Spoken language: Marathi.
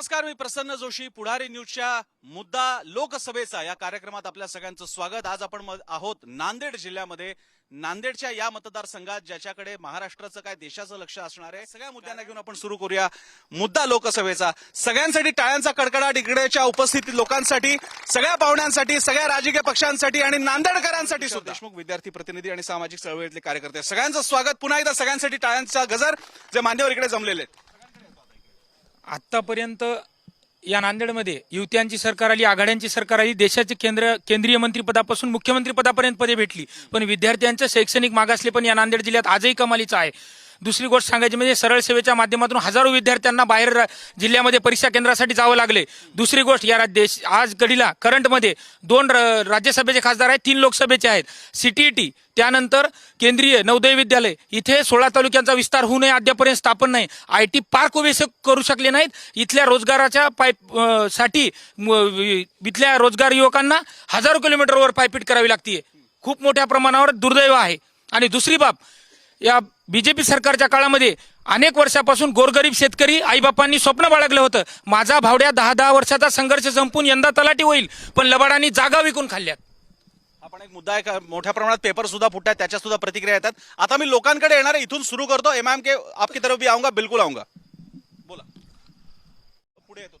नमस्कार मी प्रसन्न जोशी पुढारी न्यूजच्या मुद्दा लोकसभेचा या कार्यक्रमात आपल्या सगळ्यांचं स्वागत. आज आपण आहोत नांदेड जिल्ह्यामध्ये. नांदेडच्या या मतदारसंघात ज्याच्याकडे महाराष्ट्राचं काय देशाचं लक्ष असणार आहे सगळ्या मुद्द्यांना घेऊन आपण सुरू करूया मुद्दा लोकसभेचा. सगळ्यांसाठी टाळ्यांचा कडकडाट इकडेच्या उपस्थित लोकांसाठी सगळ्या पाहुण्यांसाठी सगळ्या राजकीय पक्षांसाठी आणि नांदेडकरांसाठी सुद्धा. देशमुख विद्यार्थी प्रतिनिधी आणि सामाजिक चळवळीतले कार्यकर्ते. सगळ्यांचं स्वागत. पुन्हा एकदा सगळ्यांसाठी टाळ्यांचा गजर जे मान्यवर इकडे जमलेले आहेत. आत्तापर्यंत या नांदेडमध्ये युत्यांची सरकार आली आघाड्यांची सरकार आली देशाचे केंद्र केंद्रीय मंत्रीपदापासून मुख्यमंत्रीपदापर्यंत पदे भेटली. पण विद्यार्थ्यांचं शैक्षणिक मागासले पण या नांदेड जिल्ह्यात आजही कमालीचं आहे. दुसरी गोष्ट सांगायची म्हणजे सरळ सेवेच्या माध्यमातून हजारो विद्यार्थ्यांना बाहेर जिल्ह्यामध्ये परीक्षा केंद्रासाठी जावं लागले. दुसरी गोष्ट या देश आज घडीला करंटमध्ये दोन र- राज्यसभेचे खासदार आहेत तीन लोकसभेचे आहेत. सीटीईटी त्यानंतर केंद्रीय नवोदय विद्यालय. इथे सोळा तालुक्यांचा विस्तार होऊ नये अद्यापर्यंत स्थापन नाही. आय टी पार्क उभेसे करू शकले नाहीत. इथल्या रोजगाराच्या पाईपसाठी इथल्या रोजगार युवकांना हजारो किलोमीटरवर पायपीट करावी लागते खूप मोठ्या प्रमाणावर दुर्दैव आहे. आणि दुसरी बाब या बीजेपी सरकारच्या काळामध्ये अनेक वर्षापासून गोरगरीब शेतकरी आईबापांनी स्वप्न बाळगलं होतं. माझा भावड्या दहा दहा वर्षाचा संघर्ष संपून यंदा तलाठी होईल पण लबाडांनी जागा विकून खाल्ल्यात. आपण एक मुद्दा आहे मोठ्या प्रमाणात पेपर सुद्धा फुटतात त्याच्या सुद्धा प्रतिक्रिया येतात. आता मी लोकांकडे येणार आहे इथून सुरू करतो. एम एम के आपकी तरफ भी आऊंगा बिलकुल आऊंगा. बोला. पुढे येतो.